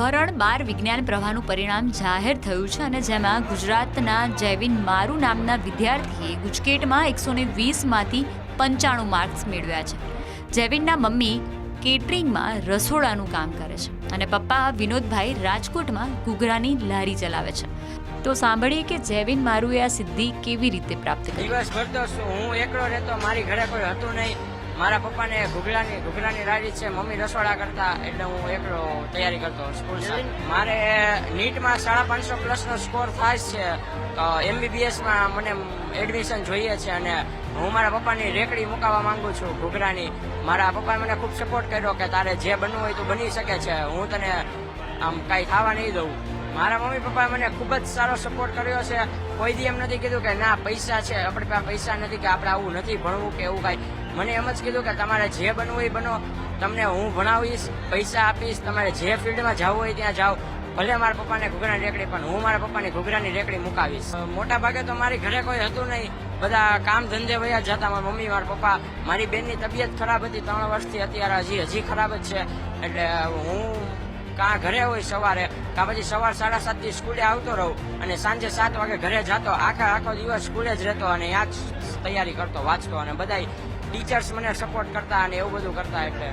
ધોરણ બાર વિજ્ઞાન પ્રવાહનું પરિણામ જાહેર થયું છે અને જેમાં ગુજરાતના જૈવિન મારુ નામના વિદ્યાર્થીએ ગુજકેટમાં એકસો ને વીસમાંથી પંચાણું માર્ક્સ મેળવ્યા છે. જૈવિનના મમ્મી કેટરિંગમાં રસોડાનું કામ કરે છે અને પપ્પા વિનોદભાઈ રાજકોટમાં ઘૂઘરાની લારી ચલાવે છે. તો સાંભળીએ કે જૈવિન મારુએ આ સિદ્ધિ કેવી રીતે પ્રાપ્ત કરી? દિવસભર તો હું એકલો રહેતો, મારી ઘરે કોઈ હતું નહીં. મારા પપ્પાને ઘૂઘલાની ઘૂઘલાની રાડી છે, મમ્મી રસોડા કરતા, એટલે હું એકલો તૈયારી કરતો સ્કૂલ મારે નીટમાં સાડા પાંચસો પ્લસનો સ્કોર થાય છે. તો એમબીબીએસમાં મને એડમિશન જોઈએ છે અને હું મારા પપ્પાની રેકડી મુકાવવા માંગુ છું ઘૂઘરાની. મારા પપ્પાએ મને ખૂબ સપોર્ટ કર્યો કે તારે જે બનવું હોય તું બની શકે છે. હું તને આમ કાંઈ ખાવા નહીં દઉં. મારા મમ્મી પપ્પાએ મને ખૂબ જ સારો સપોર્ટ કર્યો છે. કોઈ દી એમ નથી કીધું કે ના, પૈસા છે, આપણી પાસે પૈસા નથી કે આપણે આવું નથી ભણવું કે એવું કાંઈ. મને એમ જ કીધું કે તમારે જે બનવું એ બનો. તમને હું ભણાવીશ, પૈસા આપીશ, તમારે જે ફિલ્ડમાં જવું હોય ત્યાં જાઓ. ભલે મારા પપ્પાને ઘૂઘરાની રેકડી, પણ હું મારા પપ્પાની ઘૂઘરાની રેકડી મુકાવીશ. મોટા ભાગે તો મારી ઘરે કોઈ હતું નહીં. બધા કામ ધંધે વયા જતા. મારા મમ્મી, મારા પપ્પા, મારી બેનની તબિયત ખરાબ હતી. ત્રણ વર્ષથી અત્યારે હજી હજી ખરાબ જ છે. એટલે હું કાં ઘરે હોય સવારે, કાં પછી સવાર સાડા સાતથી સ્કૂલે આવતો રહું અને સાંજે સાત વાગે ઘરે જતો, આખા આખો દિવસ સ્કૂલે જ રહેતો અને યાદ તૈયારી કરતો, વાંચતો અને બધા ટીચર્સ મને સપોર્ટ કરતા અને એવું બધું કરતા એટલે